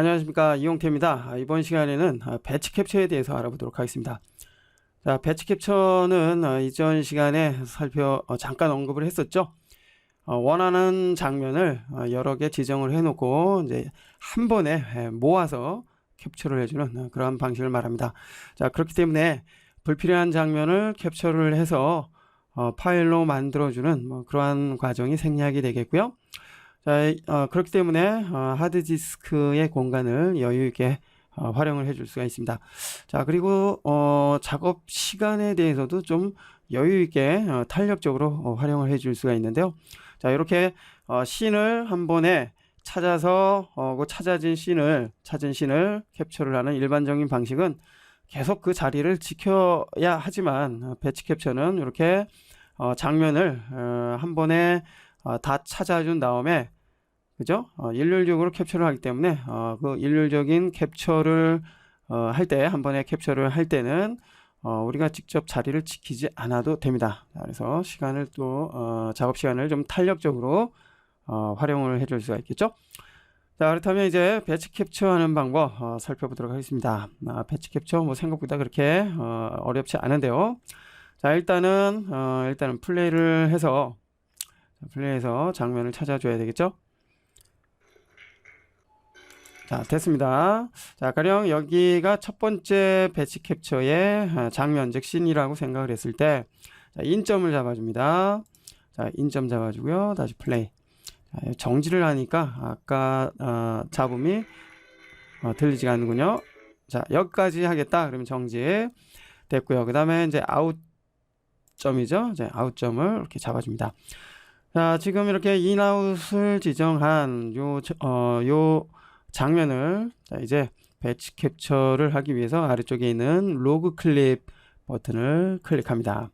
안녕하십니까 이용태입니다. 아, 이번 시간에는 아, 배치 캡처에 대해서 알아보도록 하겠습니다. 자, 배치 capture는 어, 이전 시간에 살펴 어, 잠깐 언급을 했었죠. 어, 원하는 장면을 어, 여러 개 지정을 해놓고 이제 한 번에 에, 모아서 캡처를 해주는 어, 그러한 방식을 말합니다. 자, 그렇기 때문에 불필요한 장면을 캡처를 해서 어, 파일로 만들어주는 뭐 그러한 과정이 생략이 되겠고요. 자, 어, 그렇기 때문에 어, 하드디스크의 공간을 여유 있게 어, 활용을 해줄 수가 있습니다. 자, 그리고 어, 작업 시간에 대해서도 좀 여유 있게 어, 탄력적으로 어, 활용을 해줄 수가 있는데요. 자, 이렇게 어, 씬을 한 번에 찾아서 어, 그 찾아진 씬을 찾은 씬을 캡처를 하는 일반적인 방식은 계속 그 자리를 지켜야 하지만 어, 배치 캡처는 이렇게 어, 장면을 어, 한 번에 어, 다 찾아준 다음에 그죠? 어, 일률적으로 캡처를 하기 때문에 어, 그 일률적인 캡처를 어, 할 때 한 번에 캡처를 할 때는 어, 우리가 직접 자리를 지키지 않아도 됩니다. 자, 그래서 시간을 또 어, 작업 시간을 좀 탄력적으로 어, 활용을 해줄 수가 있겠죠? 자 그렇다면 이제 배치 캡처하는 방법 어, 살펴보도록 하겠습니다. 아, 배치 캡처 뭐 생각보다 그렇게 어, 어렵지 않은데요. 자 일단은 어, 일단은 플레이를 해서 자, 플레이해서 장면을 찾아줘야 되겠죠? 자, 됐습니다. 자, 가령 여기가 첫 번째 배치 캡처의 아, 장면, 즉 씬이라고 생각을 했을 때, 자, 인점을 잡아줍니다. 자, 인점 잡아주고요. 다시 플레이. 자, 정지를 하니까 아까 어, 잡음이 어, 들리지가 않는군요. 자, 여기까지 하겠다. 그러면 정지 됐고요. 그 다음에 이제 아웃점이죠. 이제 아웃점을 이렇게 잡아줍니다. 자, 지금 이렇게 인아웃을 지정한 요, 어, 요 장면을 자, 이제 배치 캡처를 하기 위해서 아래쪽에 있는 로그 클립 버튼을 클릭합니다.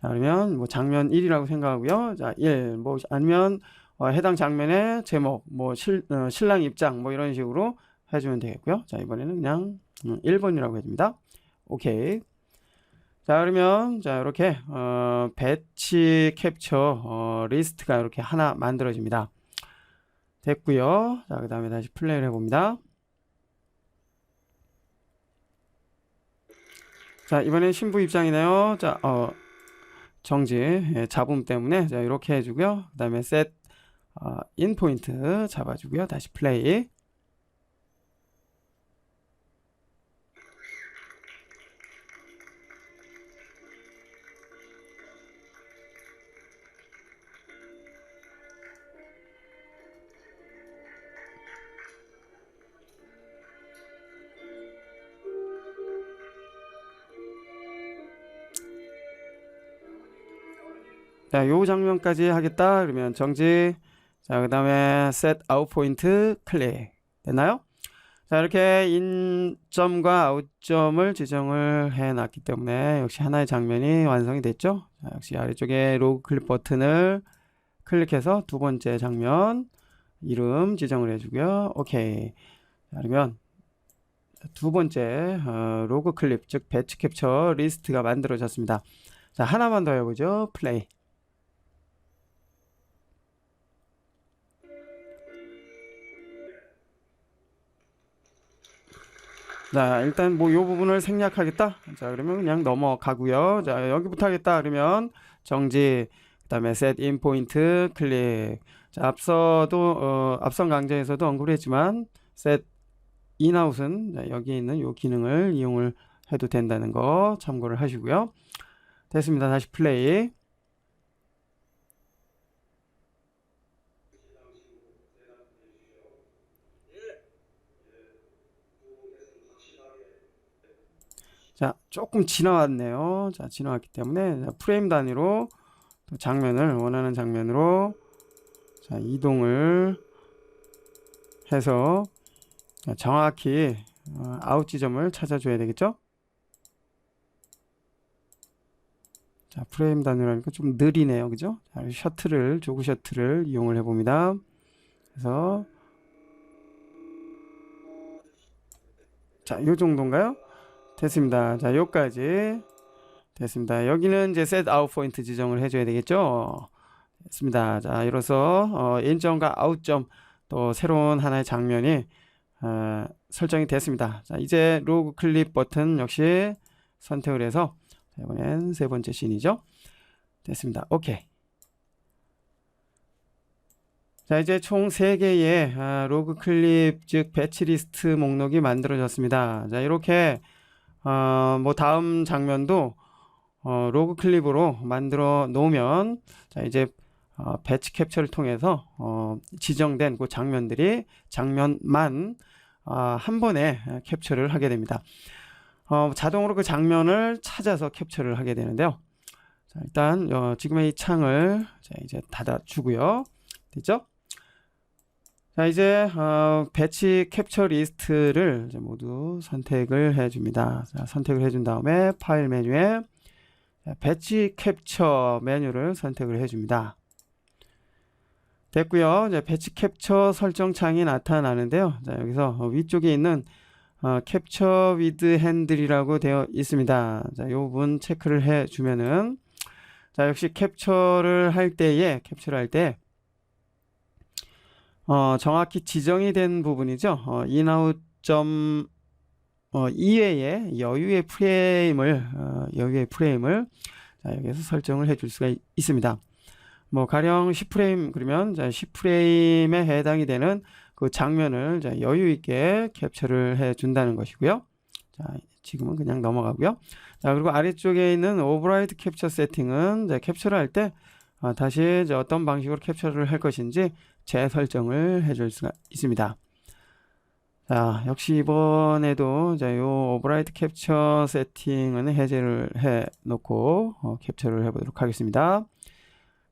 자, 그러면 뭐 장면 1이라고 생각하고요. 자, 1. 뭐 아니면 어, 해당 장면의 제목, 뭐 실, 어, 신랑 입장 뭐 이런 식으로 해주면 되겠고요. 자, 이번에는 그냥 음, 1번이라고 해줍니다. 오케이. 자, 그러면 자, 이렇게 어, 배치 캡처 어, 리스트가 이렇게 하나 만들어집니다. 됐고요. 자, 그 다음에 다시 플레이를 해봅니다. 자, 이번엔 신부 입장이네요. 자, 어, 정지, 예, 잡음 때문에 자, 이렇게 해주고요. 그 다음에 셋, 어, 인 포인트 잡아주고요. 다시 플레이. 자, 요 장면까지 하겠다. 그러면 정지. 자, 그 다음에 set out 포인트 클릭. 됐나요? 자, 이렇게 인점과 아웃점을 지정을 해 놨기 때문에 역시 하나의 장면이 완성이 됐죠. 자, 역시 아래쪽에 로그 클릭 버튼을 클릭해서 두 번째 장면 이름 지정을 해주고요. 오케이. 자, 그러면 두 번째 어, 로그 클립 즉 배치 캡처 리스트가 만들어졌습니다. 자, 하나만 더 해보죠. 플레이. 자, 일단 뭐 요 부분을 생략하겠다. 자, 그러면 그냥 넘어가고요. 자, 여기부터 하겠다. 그러면 정지, 그다음에 set in 포인트 클릭. 자, 앞서도 어, 앞선 강좌에서도 언급을 했지만 set in out은 자, 여기 있는 요 기능을 이용을 해도 된다는 거 참고를 하시고요. 됐습니다. 다시 플레이. 자, 조금 지나왔네요. 자, 지나왔기 때문에 자, 프레임 단위로 또 장면을 원하는 장면으로 자, 이동을 해서 자, 정확히 어, 아웃 지점을 찾아줘야 되겠죠? 자, 프레임 단위라니까 좀 느리네요. 그죠? 자, 셔틀을, 조그 셔틀을 이용을 해봅니다. 그래서 자, 요 정도인가요? 됐습니다. 자, 여기까지 됐습니다. 여기는 이제 set out 포인트 지정을 해줘야 되겠죠. 됐습니다. 자, 이로써 어, 인점과 아웃점 또 새로운 하나의 장면이 어, 설정이 됐습니다. 자, 이제 로그 클립 버튼 역시 선택을 해서 자, 이번엔 세 번째 씬이죠. 됐습니다. 오케이. 자, 이제 총 3개의 아, 로그 클립 즉 배치 리스트 목록이 만들어졌습니다. 자, 이렇게 어, 뭐 다음 장면도 어, 로그 클립으로 만들어 놓으면 자, 이제 어, 배치 캡처를 통해서 어, 지정된 그 장면들이 장면만 아, 한 번에 캡처를 하게 됩니다. 어, 자동으로 그 장면을 찾아서 캡처를 하게 되는데요. 자, 일단 어, 지금의 이 창을 자, 이제 닫아주고요. 됐죠? 자, 이제 어, 배치 캡처 리스트를 이제 모두 선택을 해줍니다. 자, 선택을 해준 다음에 파일 메뉴에 자, 배치 캡처 메뉴를 선택을 해줍니다. 됐고요. 이제 배치 캡처 설정 창이 나타나는데요. 자, 여기서 어, 위쪽에 있는 어, 캡처 위드 핸들이라고 되어 있습니다. 자, 이 부분 체크를 해 주면은 자, 역시 캡처를 할 때에 캡처를 할 때 어, 정확히 지정이 된 부분이죠. 어, 인아웃 점 어, 이외에 여유의 프레임을 어, 여유의 프레임을 자, 여기서 설정을 해줄 수가 있, 있습니다. 뭐 가령 10프레임 그러면 자 10프레임에 해당이 되는 그 장면을 자 여유 있게 캡처를 해 준다는 것이고요. 자, 지금은 그냥 넘어가고요. 자, 그리고 아래쪽에 있는 오버라이드 캡처 세팅은 자, 캡처를 할 때 아, 다시 이제 어떤 방식으로 캡처를 할 것인지 재설정을 해줄 수가 있습니다. 자, 역시 이번에도 자, 요 오버라이드 캡처 세팅은 해제를 해 놓고 어, 캡처를 해 보도록 하겠습니다.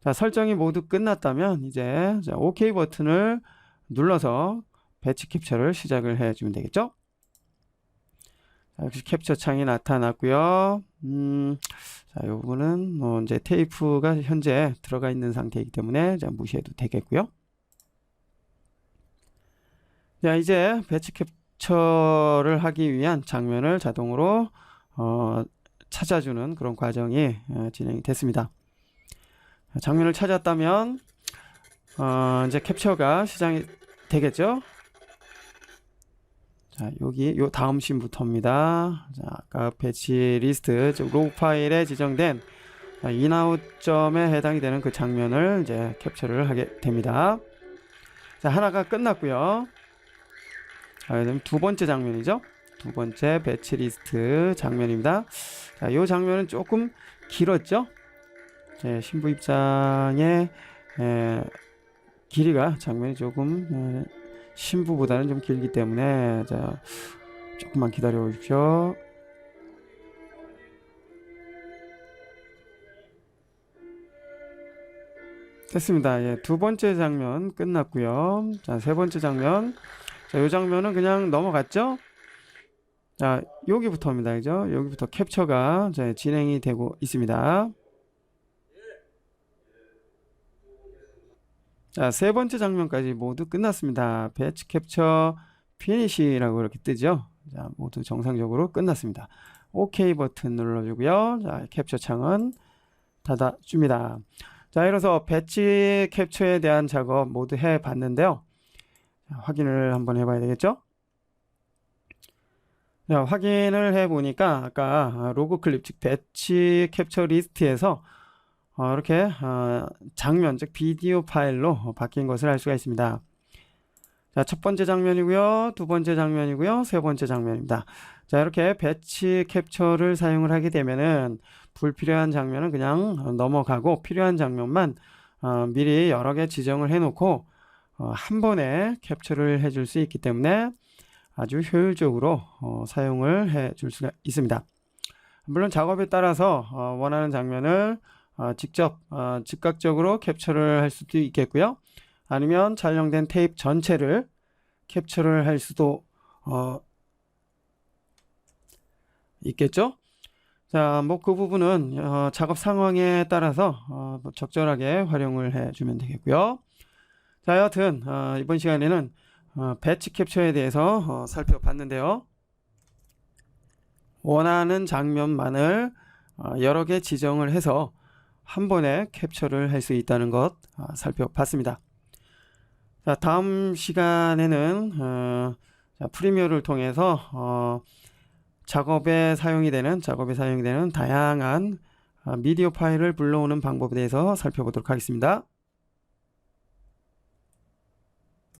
자, 설정이 모두 끝났다면 이제 자, OK 버튼을 눌러서 배치 캡처를 시작을 해 주면 되겠죠? 자, 역시 캡처 창이 나타났고요. 음, 자, 이 부분은 뭐 이제 테이프가 현재 들어가 있는 상태이기 때문에 자, 무시해도 되겠고요. 자, 이제 배치 캡처를 하기 위한 장면을 자동으로 어, 찾아주는 그런 과정이 어, 진행이 됐습니다. 장면을 찾았다면 어, 이제 캡처가 시작이 되겠죠? 자, 여기 요 다음 씬부터입니다. 자, 아까 배치 리스트, 즉 로그 파일에 지정된 인아웃점에 해당이 되는 그 장면을 이제 캡처를 하게 됩니다. 자, 하나가 끝났고요. 자, 그다음 두 번째 장면이죠. 두 번째 배치 리스트 장면입니다. 자, 이 장면은 조금 길었죠. 제 신부 입장의 에, 길이가 장면이 조금 에, 신부보다는 좀 길기 때문에 자 조금만 기다려 주십시오. 됐습니다. 예, 두 번째 장면 끝났고요. 자, 세 번째 장면. 자, 요 장면은 그냥 넘어갔죠? 자, 여기부터입니다. 그죠? 여기부터 캡처가 자, 진행이 되고 있습니다. 자, 세 번째 장면까지 모두 끝났습니다. 배치 캡처 피니시라고 이렇게 뜨죠. 자, 모두 정상적으로 끝났습니다. OK 버튼 눌러주고요. 자, 캡처 창은 닫아줍니다. 자, 이로써 배치 캡처에 대한 작업 모두 해봤는데요. 자, 확인을 한번 해봐야 되겠죠? 자, 확인을 해보니까 아까 로그 클립 즉 배치 캡처 리스트에서 어, 이렇게 어, 장면 즉 비디오 파일로 바뀐 것을 알 수가 있습니다. 자, 첫 번째 장면이고요. 두 번째 장면이고요. 세 번째 장면입니다. 자, 이렇게 배치 캡처를 사용을 하게 되면은 불필요한 장면은 그냥 넘어가고 필요한 장면만 어, 미리 여러 개 지정을 해 놓고 어, 한 번에 캡처를 해줄 수 있기 때문에 아주 효율적으로 어, 사용을 해줄 수가 있습니다. 물론 작업에 따라서 어, 원하는 장면을 어, 직접 어, 즉각적으로 캡처를 할 수도 있겠고요. 아니면 촬영된 테이프 전체를 캡처를 할 수도 어, 있겠죠. 자, 뭐 그 부분은 어, 작업 상황에 따라서 어, 뭐 적절하게 활용을 해주면 되겠고요. 자, 여하튼 어, 이번 시간에는 어, 배치 캡처에 대해서 어, 살펴봤는데요. 원하는 장면만을 어, 여러 개 지정을 해서 한 번에 캡처를 할 수 있다는 것 아, 살펴봤습니다. 자, 다음 시간에는 어, 자, 프리미어를 통해서 어, 작업에 사용이 되는 작업에 사용이 되는 다양한 아, 미디어 파일을 불러오는 방법에 대해서 살펴보도록 하겠습니다.